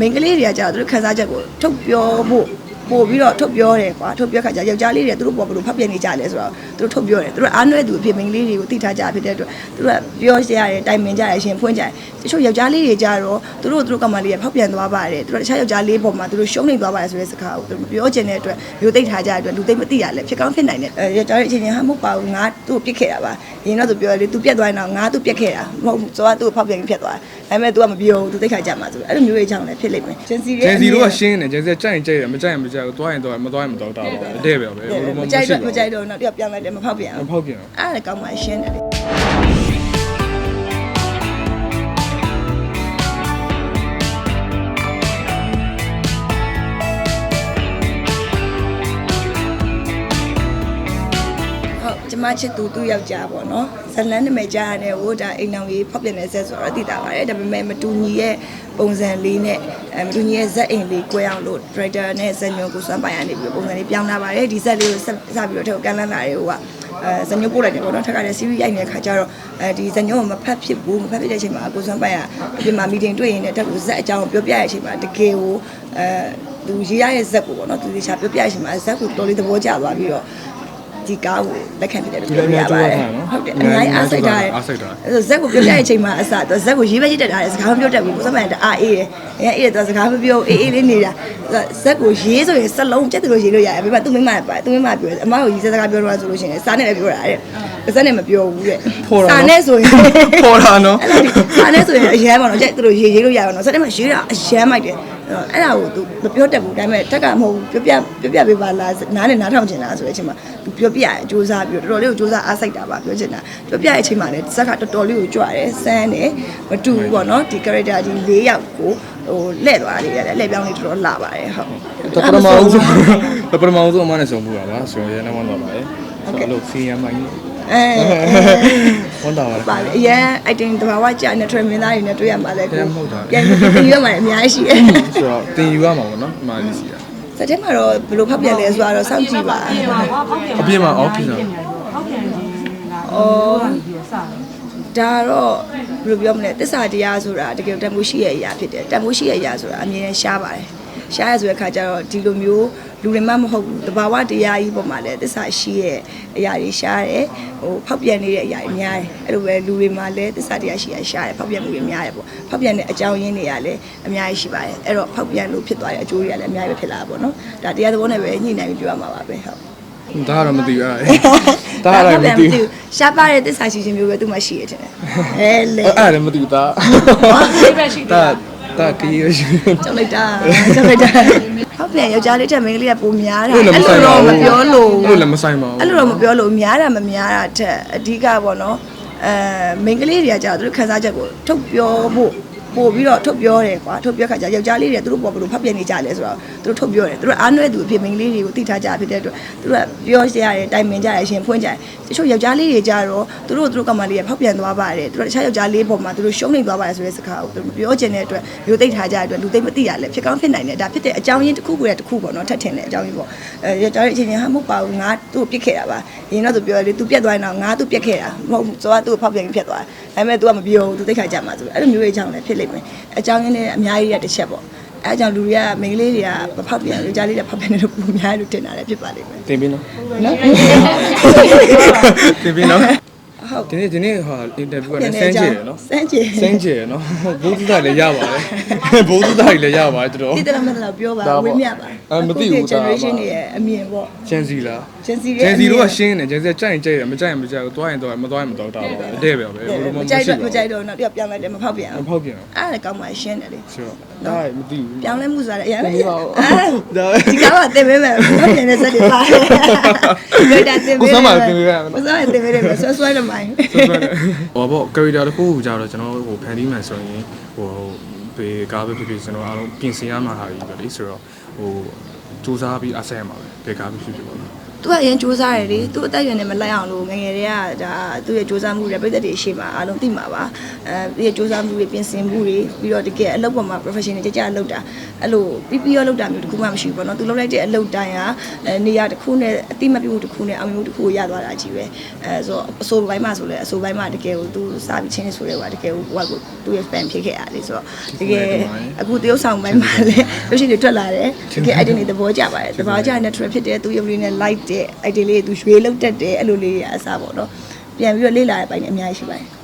မိန်းကလေးတွေကကြာသူတို့ခန်းစားချက်ကိုထုတ်ပြောဖို့ ပို့ပြီးတော့ထုတ်ပြောတယ်ကွာထုတ်ပြောခါကျယောက်ျားလေးတွေသူတို့ပေါ်ဘယ်လိုဖတ်ပြနေကြလဲဆိုတော့သူတို့ထုတ်ပြောတယ်သူတို့အားနွဲသူအဖြစ်မိန်းကလေးတွေကိုသိထားကြဖြစ်တဲ့အတွက်သူတို့ကပြောရရတယ်တိုင်ပင်ကြရရှင်ဖွင့်ကြတယ်တချို့ယောက်ျားလေးတွေကြတော့သူတို့သူတို့ကမလေးကဖောက်ပြန်သွားပါတယ်သူတို့တခြားယောက်ျားလေးပေါ်မှာသူတို့ရှုံးနေသွားပါတယ်ဆိုတဲ့စကားကိုသူတို့မပြောချင်တဲ့အတွက်မျိုးသိထားကြတဲ့အတွက်လူသိမသိရလဲဖြစ်ကောင်းဖြစ်နိုင်တယ်အဲယောက်ျားလေးအချင်းချင်းဟာမဟုတ်ပါဘူးငါသူ့ကိုပြစ်ခဲ့တာပါရင်တော့သူပြောတယ်သူပြက်သွားရင်တော့ငါသူ့ပြက်ခဲ့တာမဟုတ်ဘူးဆိုတော့သူ့ကိုဖောက်ပြန်ပြီးပြက်သွားတယ်ဒါပေမဲ့ तू ကမပြောဘူး तू သိခါကြမှာဆိုအဲ့လိုမျိုးရဲ့အကြောင်းလည်းဖြစ်လိမ့်မယ်ဂျန်စီရဲ့ဂျန်စီတို့ကရှင်းတယ်ဂျန်စီကကြိုက်ရင်ကြိုက်တယ်မကြိုက်ရင်မကြိုက်ဘူးသွားရင်သွားမသွားရင်မသွားတော့ဘူးအတဲ့ပဲပဲဘယ်လိုမှမမရှိကြိုက်ဘူးတော့မကြိုက်တော့နောက်ပြပြန်လိုက်တယ်မဖောက်ပြန်မဘူးဖောက်ပြန်ဘူးအဲ့ဒါလည်းကောင်းမှရှင်းတယ်လေ ကျမချစ်သူသူ့ယောက်ျားပေါ့နော်ဇလန်းနာမည်ကြားရတယ်ဟိုဒါအိမ်အောင်ကြီးဖောက်ပြန်တဲ့ဆက်ဆိုတော့သိတာပါတယ်ဒါပေမဲ့မတူညီရဲ့ပုံစံလေးနဲ့အဲမတူညီရဲ့ဇက်အိမ်လေး꿰အောင်လို့ director နဲ့ဇက်ညွန်ကိုစွမ်းပိုင်ရနေပြီးပုံစံလေးပြောင်းလာပါတယ်ဒီဇက်လေးကိုဆက်စပြီးတော့ထည့်ကန်လန်းလာတယ်ဟိုကအဲဇညိုပို့လိုက်တယ်ပေါ့နော်ထက်ကလည်း series ရိုက်နေတဲ့ခါကျတော့အဲဒီဇညိုကိုမဖတ်ဖြစ်ဘူးမဖတ်ဖြစ်တဲ့အချိန်မှာကိုစွမ်းပိုင်ကအပြင်မှာ meeting တွေ့ရင်လည်းတက်ကိုဇက်အကြောင်းပြောပြရတဲ့အချိန်မှာတကယ်ကိုအဲသူရေးရတဲ့ဇက်ကိုပေါ့နော်သူဒီချာပြောပြရတဲ့အချိန်မှာဇက်ကိုတော်လေးသဘောကျသွားပြီးတော့ ဒီကားကိုလက်ခံဖြစ်တယ်လို့ပြောရပါတယ်ဟုတ်တယ်အများကြီးအားစိတ်ထားတယ်အားစိတ်ထားအဲ့ဆိုဇက်ကိုပြောပြတဲ့အချိန်မှာအစတော့ဇက်ကိုရေးပဲရေးတက်တာလေစကားမပြောတတ်ဘူးကိုစမန်တအားအေးတယ်။အဲအေးတယ်သူစကားမပြောအေးအေးလေးနေတာဇက်ကိုရေးဆိုရင်စက်လုံးပြတ်တယ်လို့ရေးလို့ရတယ်။ဒါပေမဲ့သူ့မိမပါသူ့မိမပြောအမကိုရေးစကားပြောတော့ဆိုလို့ရှိရင်စားနဲ့လည်းပြောတာတဲ့။ပါစက်နဲ့မပြောဘူးတဲ့။စားနဲ့ဆိုရင်ဖော်တာနော်အဲ့လိုစားနဲ့ဆိုရင်အရမ်းပါတော့ကြိုက်သူတို့ရေးရေးလို့ရအောင်နော်စက်နဲ့မှရေးတာအရမ်းမိုက်တယ်။ အဲ့ဒါကိုသူမပြောတတ်ဘူးဒါပေမဲ့တက်ကမဟုတ်ဘူးပြောပြပြောပြပေးပါလားနားနဲ့နားထောင်ချင်တာဆိုတဲ့အချိန်မှာသူပြောပြရတယ်စူးစမ်းပြီးတော့တော်တော်လေးကိုစူးစမ်းအားစိုက်တာပါပြောချင်တာပြောပြတဲ့အချိန်မှာလည်းဇက်ကတော်တော်လေးကိုကြွတယ်စမ်းတယ်မတူဘူးပေါ့နော်ဒီ character ဒီ၄ယောက်ကိုဟိုလှည့်သွားလေးရတယ်လှည့်ပြောင်းလေးတော်တော်လာပါတယ်ဟုတ်တပရမအောင်ဆုံးတပရမအောင်ဆုံးအမနဲ့ဆုံးမှုတာပါဆိုရင်လည်းဝမ်းသွားပါတယ်ဆိုတော့လို့စီယမ်မိုင်း အဲဝမ်းသာပါပါလေအရင် item တဘာဝကြာနေ train မင်းသားတွေနဲ့တွေ့ရမှာလဲပြန်မဟုတ်တာပြန်ပြီးရမှာအများကြီးရှိတယ်ဆိုတော့တင်ယူရမှာပေါ့နော်အမလေးစီကစက်ထဲမှာတော့ဘယ်လိုဖောက်ပြန်လဲဆိုတော့စောင့်ကြည့်ပါအပြည့်မှာအော်ဖြစ်တာအော်ဒါတော့ဘယ်လိုပြောမလဲတစ္ဆာတရားဆိုတာတကယ်တန်ဖိုးရှိရဲ့အရာဖြစ်တယ်တန်ဖိုးရှိရဲ့အရာဆိုတာအမြင်နဲ့ရှားပါတယ်ရှားရဆိုတဲ့ခါကျတော့ဒီလိုမျိုး လူတွေမှမဟုတ်ဘူးတဘာဝတရားကြီးပေါ်မှာလည်းတစ္ဆာရှိရဲ့အရာတွေရှားတယ်ဟိုဖောက်ပြန်နေတဲ့အရာတွေများတယ်အဲ့လိုပဲလူတွေမှာလည်းတစ္ဆာတရားရှိရရှားတယ်ဖောက်ပြန်မှုတွေများတယ်ပေါ့ဖောက်ပြန်တဲ့အကြောင်းရင်းတွေကလည်းအများကြီးရှိပါတယ်အဲ့တော့ဖောက်ပြန်လို့ဖြစ်သွားတဲ့အကျိုးတွေကလည်းအများကြီးပဲဖြစ်လာတာပေါ့နော်ဒါတရားသဘောနဲ့ပဲညှိနှိုင်းပြီးပြောရမှာပါပဲဟုတ်ဒါကတော့မသိဘူးအဲ့ဒါဒါကတော့မသိဘူးရှားပါတဲ့တစ္ဆာရှိခြင်းမျိုးပဲသူမှရှိရတဲ့အဲလေအဲ့ဒါလည်းမသိဘူးဒါဒါဒါ ကကြီးရရှိကျောက်လိုက်တာကျောက်လိုက်တာဟုတ်ပြန်ယောက်ျားလေးတက်မိန်းကလေးကပုံများတာအဲ့လိုလည်းမဆိုင်ပါဘူးမပြောလို့အဲ့လိုလည်းမဆိုင်ပါဘူးအဲ့လိုတော့မပြောလို့များတာမများတာထက်အဓိကပေါ့နော်အဲမိန်းကလေးတွေကကြာသူတို့ခန်းစားချက်ကိုထုတ်ပြောဖို့ ပို့ပြီးတော့ထုတ်ပြောတယ်ကွာထုတ်ပြောခါကျယောက်ျားလေးတွေသူတို့ပေါ်ဘယ်လိုဖတ်ပြနေကြလဲဆိုတော့သူတို့ထုတ်ပြောတယ်သူတို့အားနွဲသူအဖြစ်မိန်းကလေးတွေကိုသိထားကြဖြစ်တဲ့အတွက်သူတို့ကပြောရရတယ်တိုင်ပင်ကြရရှင်ဖွင့်ကြတယ်တချို့ယောက်ျားလေးတွေကြတော့သူတို့သူတို့ကမလေးကဖောက်ပြန်သွားပါတယ်သူတို့တခြားယောက်ျားလေးပေါ်မှာသူတို့ရှုံးနေသွားပါတယ်ဆိုတဲ့စကားကိုသူတို့မပြောချင်တဲ့အတွက်မျိုးသိထားကြတဲ့အတွက်လူသိမသိရလဲဖြစ်ကောင်းဖြစ်နိုင်တယ်ဒါဖြစ်တဲ့အကြောင်းရင်းတစ်ခုကိုတစ်ခုပေါ့နော်ထပ်ထင်တဲ့အကြောင်းရင်းပေါ့အဲယောက်ျားလေးအချင်းချင်းဟာမဟုတ်ပါဘူးငါသူ့ကိုပြစ်ခဲ့တာပါရင်တော့သူပြောတယ်သူပြက်သွားရင်တော့ငါသူ့ပြက်ခဲ့တာမဟုတ်ဘူးဆိုတော့သူ့ကိုဖောက်ပြန်ပြီးပြက်သွားတယ်ဒါပေမဲ့ तू ကမပြောဘူး तू သိခါကြမှာဆိုအဲ့လိုမျိုးရဲ့အကြောင်းလည်းဖြစ်လိမ့်မယ်အကြောင်းရင်းလည်းအများကြီးရတစ်ချက်ပေါ့အဲအကြောင်းလူတွေကမိန်းကလေးတွေကမဖောက်ပြန်ယောက်ျားလေးတွေဖောက်ပြန်နေလို့ပုံအများကြီးလို့ထင်တာလည်းဖြစ်ပါလိမ့်မယ်တင်ပြီးနော်နော်တင်ပြီးနော် ဟုတ်ဒီနေ့ဒီနေ့ဟာအင်တာဗျူးကလည်းစမ်းကြည့်ရနော်စမ်းကြည့်စမ်းကြည့်ရနော်ဘိုးသူသားလည်းရပါတယ်ဘိုးသူသားကြီးလည်းရပါတယ်တော်ဒီတရမတော့ပြောပါဒါပေါ့ဝင်းမြပါအဲမသိဘူးအခု generation တွေရဲ့အမြင်ပေါ့ဂျန်စီလား Gen Z ရဲ့ဂျန်စီတို့ကရှင်းတယ်ဂျန်စီကကြိုက်ရင်ကြိုက်တယ်မကြိုက်ရင်မကြိုက်ဘူးသွားရင်သွားမသွားရင်မသွားတော့ဘူးအတဲ့ပဲပဲဘယ်လိုမှမမကြိုက်ရှိတော့ဘူးမကြိုက်တော့နောက်ပြပြန်လိုက်တယ်မဖောက်ပြန်မအောင်ဖောက်ပြန်အဲ့ဒါလည်းကောင်းမှရှင်းတယ်လေဆိုတော့ဒါမသိဘူးပြောင်းလဲမှုဆိုတာလည်းအရင်မသိပါဘူးအာဒါဒီကောင်ကတင်ပေးမယ်ဖောက်ပြန်တဲ့စက်တွေပါတယ်ဒါတာတင်ပေးကိုစမ်းပါတင်ပေးရမယ်ကိုစမ်းတင်ပေးတယ်ဆွဲဆွဲတယ်မိုင်းဟောပေါ့ character တစ်ခုကိုကြာတော့ကျွန်တော်ဟိုဖန်တီးမှန်ဆိုရင်ဟိုဘေကားပဲဖြစ်ဖြစ်ကျွန်တော်အားလုံးပြင်ဆင်ရမှာဟာကြီးပဲလေဆိုတော့ဟိုစူးစမ်းပြီးအဆက်ရမှာပဲဘေကားပဲဖြစ်ဖြစ်ပေါ့နော် သူကအရင်စူးစမ်းရတယ်လေသူအသက်အရွယ်နဲ့မလိုက်အောင်လို့ငယ်ငယ်တည်းကဒါသူ့ရဲ့စူးစမ်းမှုတွေပြည်သက်တွေရှိမှာအားလုံးသိမှာပါအဲသူ့ရဲ့စူးစမ်းမှုတွေပြင်ဆင်မှုတွေပြီးတော့တကယ်အလုပ်ပေါ်မှာ professional ကြကြလုပ်တာအဲ့လိုပြီးပြီးရောလုပ်တာမျိုးတစ်ခုမှမရှိဘူးပေါ့နော်သူလုပ်လိုက်တဲ့အလုပ်တိုင်းဟာအဲနေရာတစ်ခုနဲ့အတိမတ်ပြုမှုတစ်ခုနဲ့အောင်မြင်မှုတစ်ခုကိုရသွားတာကြီးပဲအဲဆိုတော့အဆိုပိုင်းမှာဆိုလဲအဆိုပိုင်းမှာတကယ်ကိုသူစာပြီးချင်းနေဆိုရဲကတကယ်ကိုဟိုကကိုသူ့ရဲ့ fan ဖြစ်ခဲ့ရတယ်ဆိုတော့တကယ်အခုတရုပ်ဆောင်ပိုင်းမှာလည်းလို့ရှိရင်ထွက်လာတယ်တကယ် idea တွေသဘောကျပါတယ်သဘောကျတဲ့ natural ဖြစ်တယ်သူရုပ်လေးနဲ့ light တဲ့ idea လေးသူရွှေလောက်တက်တယ်အဲ့လိုလေးတွေအစားပေါ့နော်ပြန်ပြီးတော့လေ့လာတဲ့ပိုင်းတွေအများကြီးရှိပါတယ်